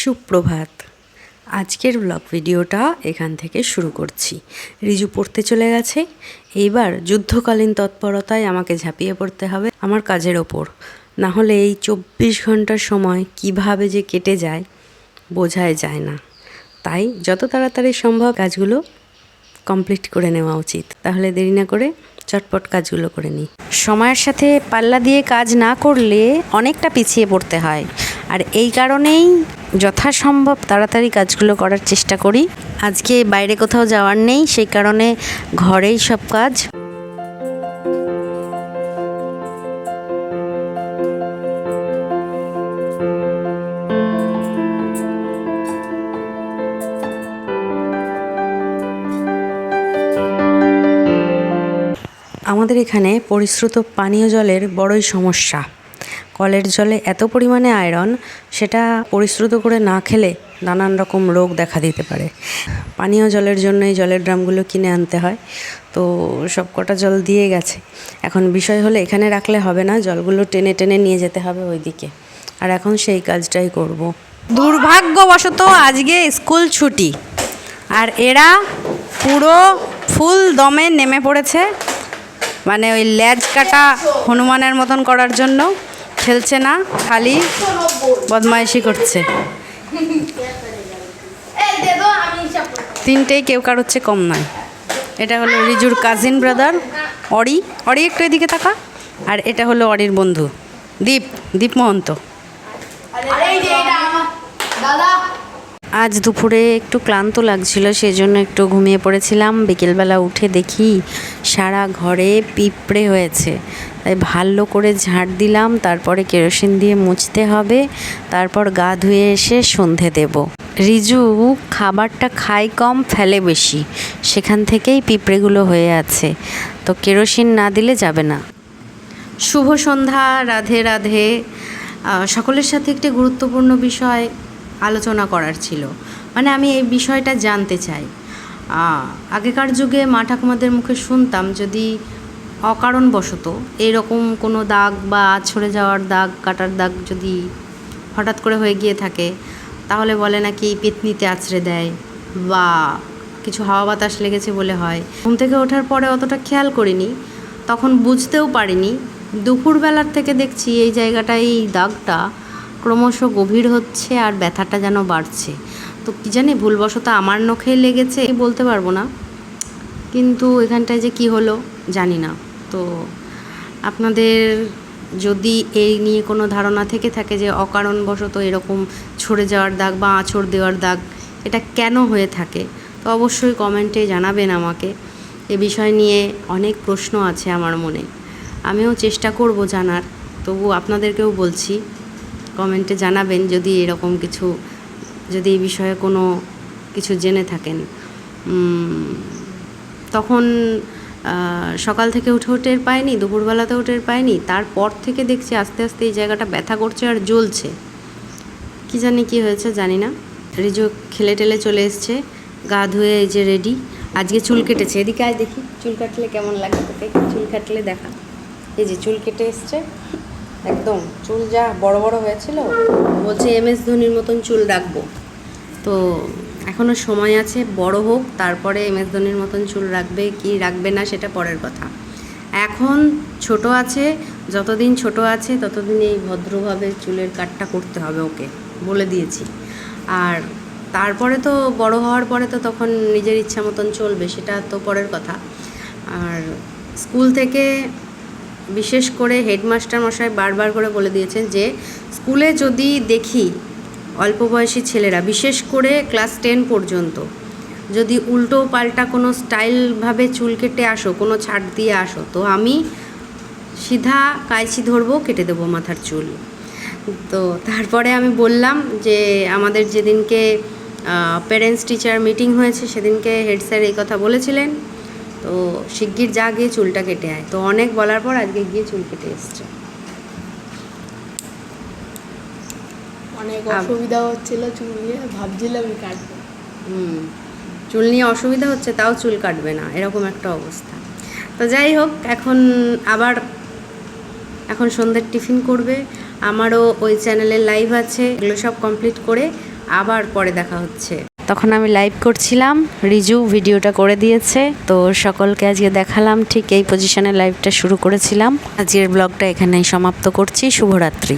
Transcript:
সুপ্রভাত। আজকের ব্লগ ভিডিওটা এখান থেকে শুরু করছি। রিজু পড়তে চলে গেছে। এইবার যুদ্ধকালীন তৎপরতায় আমাকে ঝাঁপিয়ে পড়তে হবে আমার কাজের ওপর। না হলে এই চব্বিশ ঘণ্টার সময় কীভাবে যে কেটে যায়, বোঝাই যায় না। তাই যত তাড়াতাড়ি সম্ভব কাজগুলো কমপ্লিট করে নেওয়া উচিত। তাহলে দেরি না করে চটপট কাজগুলো করে নিই। সময়ের সাথে পাল্লা দিয়ে কাজ না করলে অনেকটা পিছিয়ে পড়তে হয়। আর এই কারণেই যথাসম্ভব তাড়াতাড়ি কাজগুলো করার চেষ্টা করি। আজকে বাইরে কোথাও যাওয়ার নেই, সেই কারণে ঘরেই সব কাজ। আমাদের এখানে পরিশ্রুত পানীয় জলের বড়ই সমস্যা। কলের জলে এত পরিমাণে আয়রন, সেটা পরিশ্রুত করে না খেলে নানান রকম রোগ দেখা দিতে পারে। পানীয় জলের জন্য এই জলের ড্রামগুলো কিনে আনতে হয়। তো সব কটা জল দিয়ে গেছে। এখন বিষয় হলো এখানে রাখলে হবে না, জলগুলো টেনে টেনে নিয়ে যেতে হবে ওইদিকে। আর এখন সেই কাজটাই করব। দুর্ভাগ্যবশত আজকে স্কুল ছুটি। আর এরা পুরো ফুল দমে নেমে পড়েছে। মানে ওই ল্যাজ কাটা হনুমানের মতন করার জন্য। খেলছে না, খালি বদমাইশি করছে। তিনটেই কেউ কার হচ্ছে কম নয়। এটা হলো রিজুর কাজিন ব্রাদার অরি। অরি একটু এদিকে থাকা আর এটা হলো অরির বন্ধু। দীপ দীপ মহন্ত। আজ দুপুরে একটু ক্লান্ত লাগছিল সেই জন্য একটু ঘুমিয়ে পড়েছিলাম। বিকেলবেলা উঠে দেখি সারা ঘরে পিঁপড়ে হয়েছে। তাই ভালো করে ঝাড় দিলাম, তারপরে কেরোসিন দিয়ে মুছতে হবে, তারপর গা ধুয়ে এসে সন্ধে দেব। রিজু খাবারটা খায় কম, ফেলে বেশি, সেখান থেকেই পিঁপড়েগুলো হয়ে আছে, তো কেরোসিন না দিলে যাবে না। শুভ সন্ধ্যা, রাধে রাধে। সকলের সাথে একটি গুরুত্বপূর্ণ বিষয় আলোচনা করার ছিল মানে আমি এই বিষয়টা জানতে চাই। আগেকার যুগে মা ঠাকুমাদের মুখে শুনতাম যদি অকারণবশত এইরকম কোনো দাগ বা ছড়ে যাওয়ার দাগ, কাটার দাগ যদি হঠাৎ করে হয়ে গিয়ে থাকে, তাহলে বলে নাকি পেতনিতে আছড়ে দেয় বা কিছু হাওয়া বাতাস লেগেছে বলে হয়। ঘুম থেকে ওঠার পরে অতটা খেয়াল করিনি, তখন বুঝতেও পারিনি। দুপুরবেলার থেকে দেখছি এই জায়গাটায় এই দাগটা ক্রমশ গভীর হচ্ছে আর ব্যথাটা যেন বাড়ছে। তো কী জানি ভুলবশত আমার নখে লেগেছে, বলতে পারব না। কিন্তু এখানটায় যে কি হলো জানি না। তো আপনাদের যদি এই নিয়ে কোনো ধারণা থেকে থাকে যে অকারণবশত এরকম ছড়ে যাওয়ার দাগ বা আঁচড় দেওয়ার দাগ এটা কেন হয়ে থাকে, তো অবশ্যই কমেন্টে জানাবেন আমাকে। এ বিষয় নিয়ে অনেক প্রশ্ন আছে আমার মনে। আমিও চেষ্টা করব জানার, তবু আপনাদেরকেও বলছি, কমেন্টে জানাবেন যদি এরকম কিছু, যদি এই বিষয়ে কোনো কিছু জেনে থাকেন। তখন সকাল থেকে উঠেও টের পায়নি, দুপুরবেলাতেও টের পায়নি, তারপর থেকে দেখছি আস্তে আস্তে এই জায়গাটা ব্যথা করছে আর জ্বলছে। কি জানি কি হয়েছে জানি না। রিজু খেলে টেলে চলে এসছে, গা ধুয়ে এই যে রেডি আজকে চুল কেটেছে, এদিকে আয় দেখি, চুল কাটলে কেমন লাগে তোকে? চুল কাটলে দেখা। এই যে চুল কেটে এসছে, একদম চুল যা বড় বড় হয়েছিল, বলছে এম এস ধোনির মতন চুল রাখব। তো এখনও সময় আছে, বড় হোক, তারপরে এম এস ধোনির মতন চুল রাখবে কি রাখবে না সেটা পরের কথা। এখন ছোট আছে, যতদিন ছোট আছে ততদিন এই ভদ্রভাবে চুলের কাটটা করতে হবে ওকে, বলে দিয়েছি। আর তারপরে তো বড় হওয়ার পরে তো তখন নিজের ইচ্ছা মতন চলবে, সেটা তো পরের কথা। আর স্কুল থেকে বিশেষ করে হেডমাস্টার মশাই বারবার করে বলে দিয়েছেন যে, স্কুলে যদি দেখি অল্প বয়সী ছেলেরা, বিশেষ করে ক্লাস টেন পর্যন্ত, যদি উল্টো পাল্টা কোনো স্টাইলভাবে চুল কেটে আসো, কোনো ছাড় দিয়ে আসো, তো আমি সিধা কায়চি ধরবো, কেটে দেবো মাথার চুল। তো তারপরে আমি বললাম যে, আমাদের যেদিনকে প্যারেন্টস টিচার মিটিং হয়েছে, সেদিনকে হেড স্যার এই কথা বলেছিলেন, তো শিগগির যা গিয়ে চুলটা কেটে আয়। তো অনেক বলার পর আজকে গিয়ে চুল কেটে এসছে। অনেক অসুবিধা হচ্ছিল চুল নিয়ে ভাবছিলাম আমি কাটবো। হুম চুল নিয়ে অসুবিধা হচ্ছে তাও চুল কাটবে না এরকম একটা অবস্থা। তো যাই হোক এখন আবার এখন সন্ধ্যের টিফিন করবে আমারও ওই চ্যানেলে লাইভ আছে এগুলো সব কমপ্লিট করে আবার পরে দেখা হচ্ছে। তখন আমি লাইভ করছিলাম রিজু ভিডিওটা করে দিয়েছে তো সকলকে আজকে দেখালাম ঠিক এই পজিশনে লাইভটা শুরু করেছিলাম। আজকের ব্লগটা এখানেই সমাপ্ত করছি শুভরাত্রি।